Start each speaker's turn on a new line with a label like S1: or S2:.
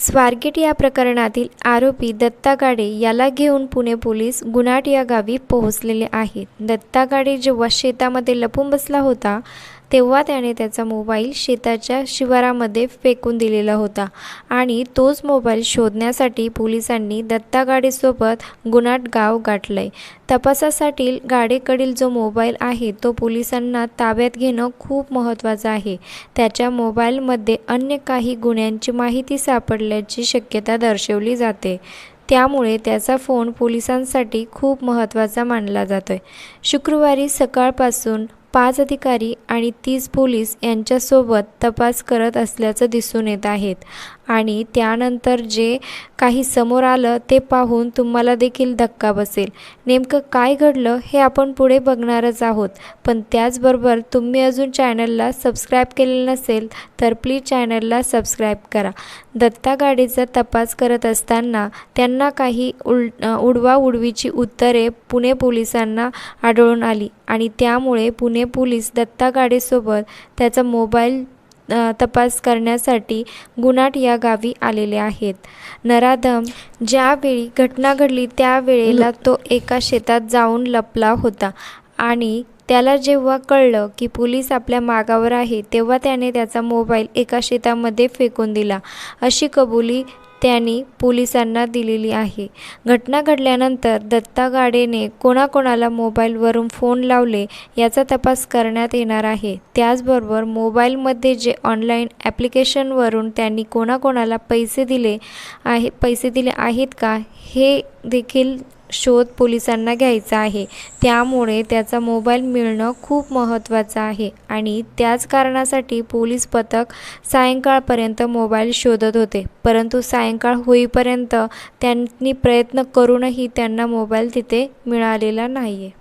S1: स्वारगेट या प्रकरणातील आरोपी दत्ता गाडे याला घेऊन पुणे पोलीस गुनाट या गावी पोहोचलेले आहेत. दत्ता गाडे जेव्हा शेतामध्ये लपून बसला होता तेव्हा त्याने त्याचा मोबाईल शेताच्या शिवारामध्ये फेकून दिलेला होता आणि तोच मोबाईल शोधण्यासाठी पोलिसांनी दत्ता गाडेसोबत गुनाट गाव गाठलंय. तपासासाठी गाडेकडील जो मोबाईल आहे तो पोलिसांना ताब्यात घेणं खूप महत्त्वाचं आहे. त्याच्या मोबाईलमध्ये अन्य काही गुन्ह्यांची माहिती सापडल्याची शक्यता दर्शवली जाते. त्यामुळे त्याचा फोन पोलिसांसाठी खूप महत्त्वाचा मानला जातो आहे शुक्रवारी सकाळपासून पाच अधिकारी आणि तीस पोलीस यांच्यासोबत तपास करत असल्याचं दिसून येत आहेत आणि त्यानंतर जे काही समोर आलं ते पाहून तुम्हाला देखील धक्का बसेल. नेमकं काय घडलं हे आपण पुढे बघणारच आहोत. पण त्याचबरोबर तुम्ही अजून चॅनलला सबस्क्राईब केलेलं नसेल तर प्लीज चॅनलला सबस्क्राईब करा. दत्ता गाडीचा तपास करत असताना त्यांना काही उल उडवा उडवीची उत्तरे पुणे पोलिसांना आढळून आली आणि त्यामुळे पुणे पोलीस दत्ता गाडीसोबत त्याचा मोबाईल तपास करण्यासाठी गुन्हाट या गावी आलेले आहेत. नराधम ज्यावेळी घटना घडली त्यावेळेला तो एका शेतात जाऊन लपला होता आणि त्याला जेव्हा कळलं की पोलीस आपल्या मागावर आहे तेव्हा त्याने त्याचा मोबाईल एका शेतामध्ये फेकून दिला. अशी कबुली त्यांनी पोलिसांना दिलेली आहे. घटना घडल्यानंतर दत्ता गाडेने कोणाकोणाला मोबाईलवरून फोन लावले याचा तपास करण्यात येणार आहे. त्याचबरोबर मोबाईलमध्ये जे ऑनलाईन ॲप्लिकेशनवरून त्यांनी कोणाकोणाला पैसे दिले आहे पैसे दिले आहेत का हे देखील शोध पोलिसांना घ्यायचा आहे. त्यामुळे त्याचा मोबाईल मिळणं खूप महत्त्वाचं आहे आणि त्याच कारणासाठी पोलीस पथक सायंकाळपर्यंत मोबाईल शोधत होते. परंतु सायंकाळ होईपर्यंत त्यांनी प्रयत्न करूनही त्यांना मोबाईल तिथे मिळालेला नाही आहे